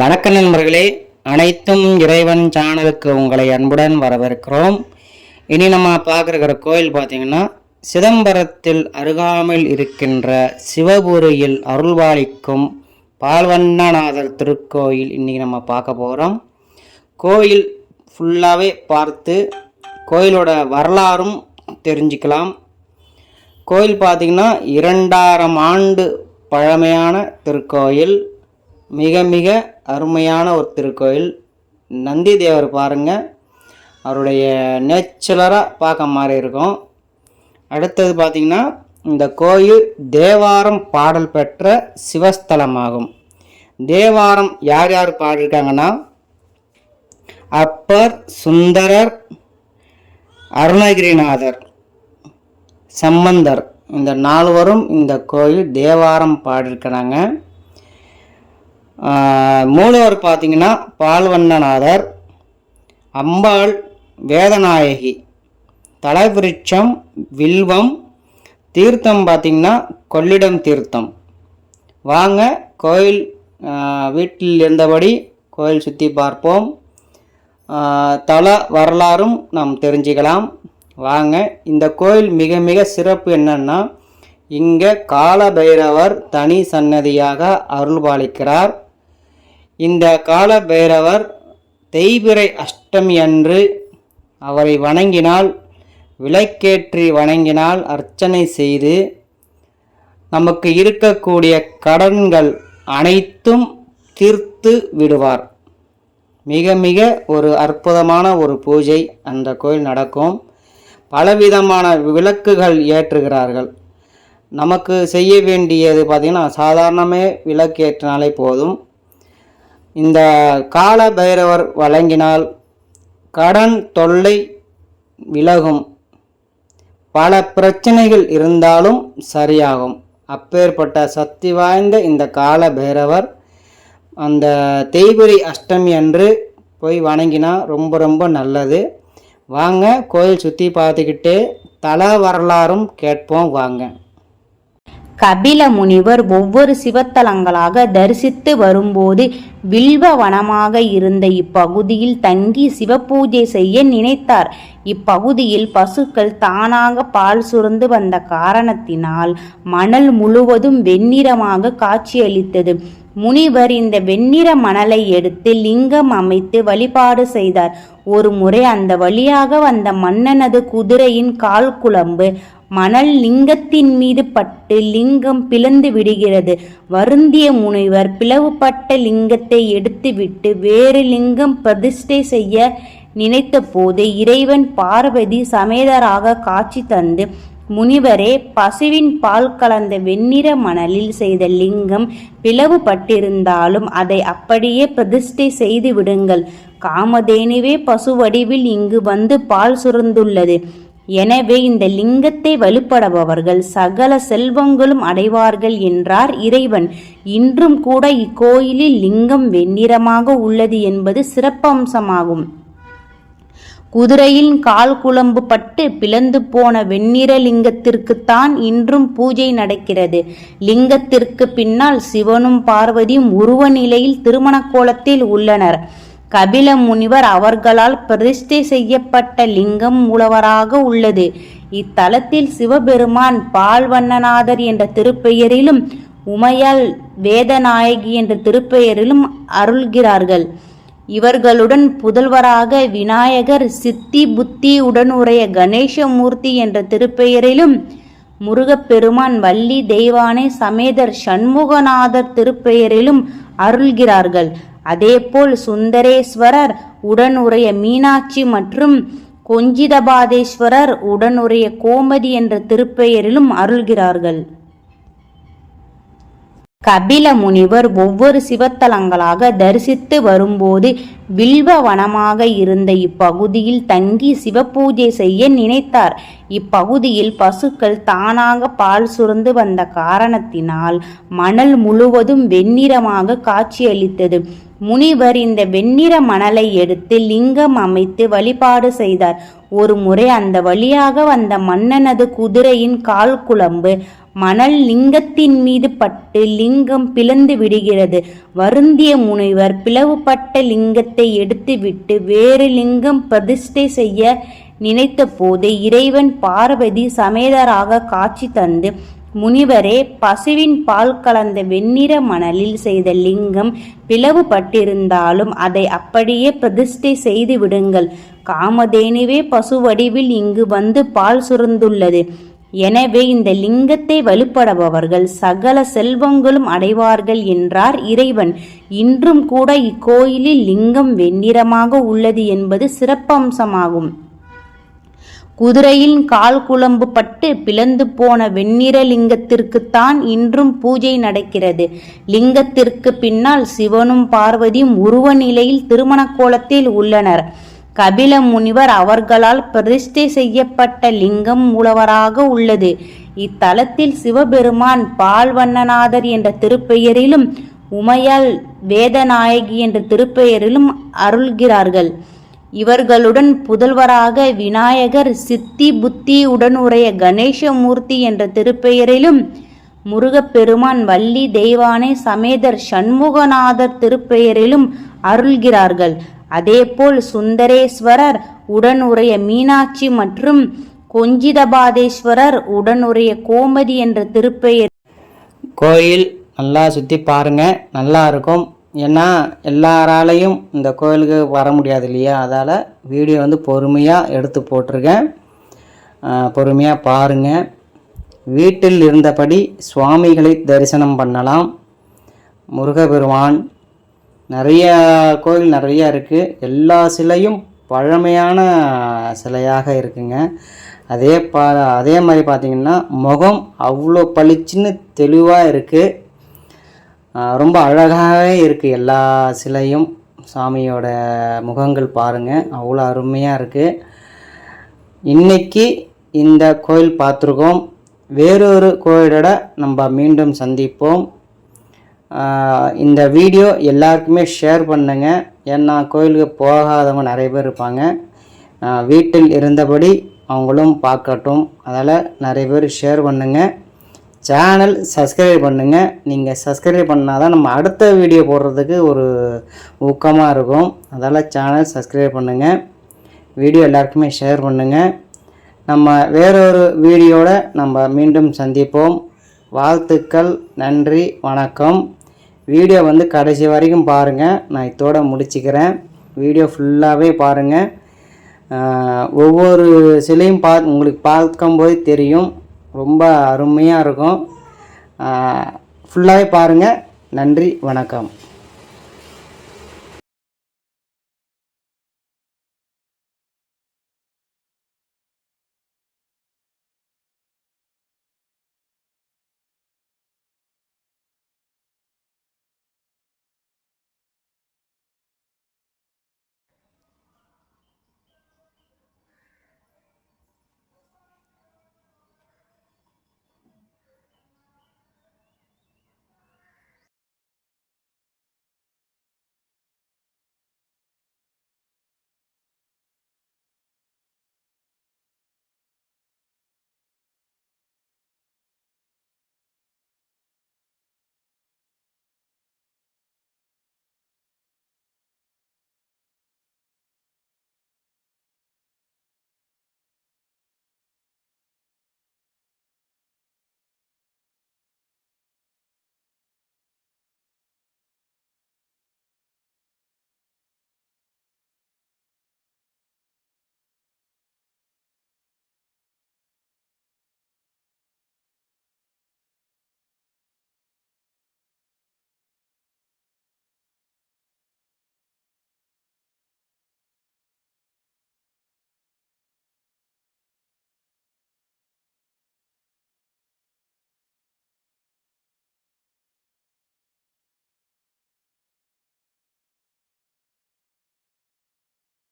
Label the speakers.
Speaker 1: வணக்க நண்பர்களே அனைத்தும் இறைவன் சேனலுக்கு உங்களை அன்புடன் வரவேற்கிறோம். இனி நம்ம பார்க்குற கோயில் பார்த்தீங்கன்னா சிதம்பரத்தில் அருகாமையில் இருக்கின்ற சிவபுரியில் அருள்வாளிக்கும் பால்வண்ணநாதர் திருக்கோயில் இன்றைக்கி நம்ம பார்க்க போகிறோம் கோயில் ஃபுல்லாகவே பார்த்து கோயிலோட வரலாறும் தெரிஞ்சுக்கலாம். கோயில் பார்த்திங்கன்னா இரண்டாயிரம் ஆண்டு பழமையான திருக்கோயில். மிக மிக அருமையான ஒரு திருக்கோயில். நந்தி தேவர் பாருங்கள் அவருடைய நேச்சுரலாக பார்க்க மாதிரி இருக்கும். அடுத்தது பார்த்திங்கன்னா இந்த கோயில் தேவாரம் பாடல் பெற்ற சிவஸ்தலமாகும். தேவாரம் யார் யார் பாடியிருக்காங்கன்னா அப்பர் சுந்தரர் அருணகிரிநாதர் சம்பந்தர். இந்த நால்வரும் இந்த கோயில் தேவாரம் பாடியிருக்கிறாங்க. மூலவர் பார்த்தீங்கன்னா பால்வண்ணநாதர் அம்பாள் வேதநாயகி தலைவிருட்சம் வில்வம் தீர்த்தம் பார்த்தீங்கன்னா கொள்ளிடம் தீர்த்தம். வாங்க கோயில் வீட்டில் இருந்தபடி கோயில் சுற்றி பார்ப்போம். தல வரலாறும் நாம் தெரிஞ்சுக்கலாம். வாங்க இந்த கோயில் மிக மிக சிறப்பு என்னன்னா இங்கே காலபைரவர் தனி சன்னதியாக அருள்பாலிக்கிறார். இந்த காலபைரவர் தேய்பிறை அஷ்டமி அன்று அவரை வணங்கினால் விளக்கேற்றி வணங்கினால் அர்ச்சனை செய்து நமக்கு இருக்கக்கூடிய கடன்கள் அனைத்தும் தீர்த்து விடுவார். மிக மிக ஒரு அற்புதமான ஒரு பூஜை அந்த கோயில் நடக்கும். பலவிதமான விளக்குகள் ஏற்றுகிறார்கள். நமக்கு செய்ய வேண்டியது பார்த்திங்கன்னா சாதாரணமே விளக்கு ஏற்றினாலே போதும். இந்த கால பைரவர் வழங்கினால் கடன் தொல்லை விலகும். பல பிரச்சனைகள் இருந்தாலும் சரியாகும். அப்பேற்பட்ட சக்தி வாய்ந்த இந்த கால பைரவர் அந்த தேய்பிரி அஷ்டமி அன்று போய் வணங்கினா ரொம்ப ரொம்ப நல்லது. வாங்க கோயில் சுற்றி பார்த்துக்கிட்டு தல வரலாறும் கேட்போம் வாங்க.
Speaker 2: கபில முனிவர் ஒவ்வொரு சிவத்தலங்களாக தரிசித்து வரும்போது வில்வ வனமாக இருந்த இப்பகுதியில் தங்கி சிவபூஜை செய்ய நினைத்தார். இப்பகுதியில் பசுக்கள் தானாக பால் சுரந்து வந்த காரணத்தினால் மணல் முழுவதும் வெண்ணிறமாக காட்சியளித்தது. முனிவர் இந்த வெண்ணிற மணலை எடுத்து லிங்கம் அமைத்து வழிபாடு செய்தார். ஒரு முறை அந்த வழியாக வந்த மன்னனது குதிரையின் கால் குழம்பு மணல் லிங்கத்தின் மீது பட்டு லிங்கம் பிளந்து விடுகிறது. வருந்திய முனிவர் பிளவுபட்ட லிங்கத்தை எடுத்துவிட்டு வேறு லிங்கம் பிரதிஷ்டை செய்ய நினைத்தபோது இறைவன் பார்வதி சமேதராக காட்சி தந்து முனிவரே பசுவின் பால் கலந்த வெண்ணிற மணலில் செய்த லிங்கம் பிளவுபட்டிருந்தாலும் அதை அப்படியே பிரதிஷ்டை செய்து விடுங்கள். காமதேனுவே பசு வடிவில் இங்கு வந்து பால் சுரந்துள்ளது. எனவே இந்த லிங்கத்தை வழிபடுபவர்கள் சகல செல்வங்களும் அடைவார்கள் என்றார் இறைவன். இன்றும் கூட இக்கோயிலில் லிங்கம் வெண்ணிறமாக உள்ளது என்பது சிறப்பம்சமாகும். குதிரையின் கால் குழம்பு பட்டு பிளந்து போன வெண்ணிற லிங்கத்திற்குத்தான் இன்றும் பூஜை நடக்கிறது. லிங்கத்திற்கு பின்னால் சிவனும் பார்வதியும் உருவ நிலையில் திருமண கோலத்தில் உள்ளனர். கபில முனிவர் அவர்களால் பிரதிஷ்டை செய்யப்பட்ட லிங்கம் மூலவராக உள்ளது. இத்தலத்தில் சிவபெருமான் பால்வண்ணநாதர் என்ற திருப்பெயரிலும் உமையால் வேதநாயகி என்ற திருப்பெயரிலும் அருள்கிறார்கள். இவர்களுடன் புதல்வராக விநாயகர் சித்தி புத்தி உடனுடைய கணேசமூர்த்தி என்ற திருப்பெயரிலும் முருகப்பெருமான் வள்ளி தெய்வானை சமேதர் சண்முகநாதர் திருப்பெயரிலும் அருள்கிறார்கள். அதேபோல் சுந்தரேஸ்வரர் உடனுடைய மீனாட்சி மற்றும் கொஞ்சிதபாதேஸ்வரர் உடனுடைய கோமதி என்ற திருப்பெயரிலும் அருள்கிறார்கள். கபில முனிவர் ஒவ்வொரு சிவத்தலங்களாக தரிசித்து வரும்போது வில்வ வனமாக இருந்த இப்பகுதியில் தங்கி சிவபூஜை செய்ய நினைத்தார். இப்பகுதியில் பசுக்கள் தானாக பால் சுரந்து வந்த காரணத்தினால் மணல் முழுவதும் வெண்ணிறமாக காட்சியளித்தது. முனிவர் இந்த வெண்ணிற மணலை எடுத்து லிங்கம் அமைத்து வழிபாடு செய்தார். ஒரு முறை அந்த வழியாக வந்த மன்னனது குதிரையின் கால் குழம்பு மணல் லிங்கத்தின் மீது பட்டு லிங்கம் பிளந்து விடுகிறது. வருந்திய முனிவர் பிளவுபட்ட லிங்கத்தை எடுத்துவிட்டு வேறு லிங்கம் பிரதிஷ்டை செய்ய நினைத்த போது இறைவன் பார்வதி சமேதராக காட்சி தந்து முனிவரே பசுவின் பால் கலந்த வெண்ணிற மணலில் செய்த லிங்கம் பிளவுபட்டிருந்தாலும் அதை அப்படியே பிரதிஷ்டை செய்து விடுங்கள். காமதேனுவே பசு வடிவில் இங்கு வந்து பால் சுரந்துள்ளது. எனவே இந்த லிங்கத்தை வழிபடுபவர்கள் சகல செல்வங்களும் அடைவார்கள் என்றார் இறைவன். இன்றும் கூட இக்கோயிலில் லிங்கம் வெண்ணிறமாக உள்ளது என்பது சிறப்பம்சமாகும். குதிரையின் கால் குழம்பு பட்டு பிளந்து போன வெண்ணிற லிங்கத்திற்குத்தான் இன்றும் பூஜை நடக்கிறது. லிங்கத்திற்கு பின்னால் சிவனும் பார்வதியும் உருவ நிலையில் திருமண கோலத்தில் உள்ளனர். கபில முனிவர் அவர்களால் பிரதிஷ்டை செய்யப்பட்ட லிங்கம் மூலவராக உள்ளது. இத்தலத்தில் சிவபெருமான் பால்வண்ணநாதர் என்ற திருப்பெயரிலும் உமையால் வேதநாயகி என்ற திருப்பெயரிலும் அருள்கிறார்கள். இவர்களுடன் புதல்வராக விநாயகர் சித்தி புத்தி உடனுடைய கணேசமூர்த்தி என்ற திருப்பெயரிலும் முருகப்பெருமான் வள்ளி தெய்வானை சமேதர் சண்முகநாதர் திருப்பெயரிலும் அருள்கிறார்கள். அதேபோல் சுந்தரேஸ்வரர் உடனுடைய மீனாட்சி மற்றும் கொஞ்சிதபாதேஸ்வரர் உடனுடைய கோமதி என்ற திருப்பெயர்.
Speaker 1: கோயில் நல்லா சுற்றி பாருங்கள் நல்லா இருக்கும். ஏன்னா எல்லாராலையும் இந்த கோயிலுக்கு வர முடியாது இல்லையா? அதால் வீடியோ வந்து பொறுமையாக எடுத்து போட்டிருக்கேன். பொறுமையாக பாருங்கள் வீட்டில் இருந்தபடி சுவாமிகளை தரிசனம் பண்ணலாம். முருகபெருமான் நிறைய கோயில் நிறையா இருக்குது எல்லா சிலையும் பழமையான சிலையாக இருக்குங்க. அதே பா அதே மாதிரி பார்த்திங்கன்னா முகம் அவ்வளோ பளிச்சுன்னு தெளிவாக இருக்குது ரொம்ப அழகாகவே இருக்குது எல்லா சிலையும். சாமியோட முகங்கள் பாருங்கள் அவ்வளோ அருமையாக இருக்குது இன்றைக்கி இந்த கோயில் பார்த்துருக்கோம் வேறொரு கோயிலோட நம்ம மீண்டும் சந்திப்போம். இந்த வீடியோ எல்லாருக்குமே ஷேர் பண்ணுங்க. ஏன்னா கோயிலுக்கு போகாதவங்க நிறைய பேர் இருப்பாங்க. வீட்டில் இருந்தபடி அவங்களும் பார்க்கட்டும். அதால் நிறைய பேர் ஷேர் பண்ணுங்கள் சேனல் சப்ஸ்கிரைப் பண்ணுங்கள் நீங்கள் சப்ஸ்கிரைப் பண்ணால் தான் நம்ம அடுத்த வீடியோ போடுறதுக்கு ஒரு ஊக்கமாக இருக்கும். அதால் சேனல் சப்ஸ்கிரைப் பண்ணுங்கள் வீடியோ எல்லாருக்குமே ஷேர் பண்ணுங்கள் நம்ம வேறொரு வீடியோவில் நம்ம மீண்டும் சந்திப்போம். வாழ்த்துக்கள் நன்றி வணக்கம். வீடியோ வந்து கடைசி வரைக்கும் பாருங்கள் நான் இதோட முடிச்சுக்கிறேன். வீடியோ ஃபுல்லாகவே பாருங்கள் ஒவ்வொரு சிலையும் பா உங்களுக்கு பார்க்கும்போது தெரியும். ரொம்ப அருமையாக இருக்கும். ஃபுல்லாகவே பாருங்கள் நன்றி வணக்கம்.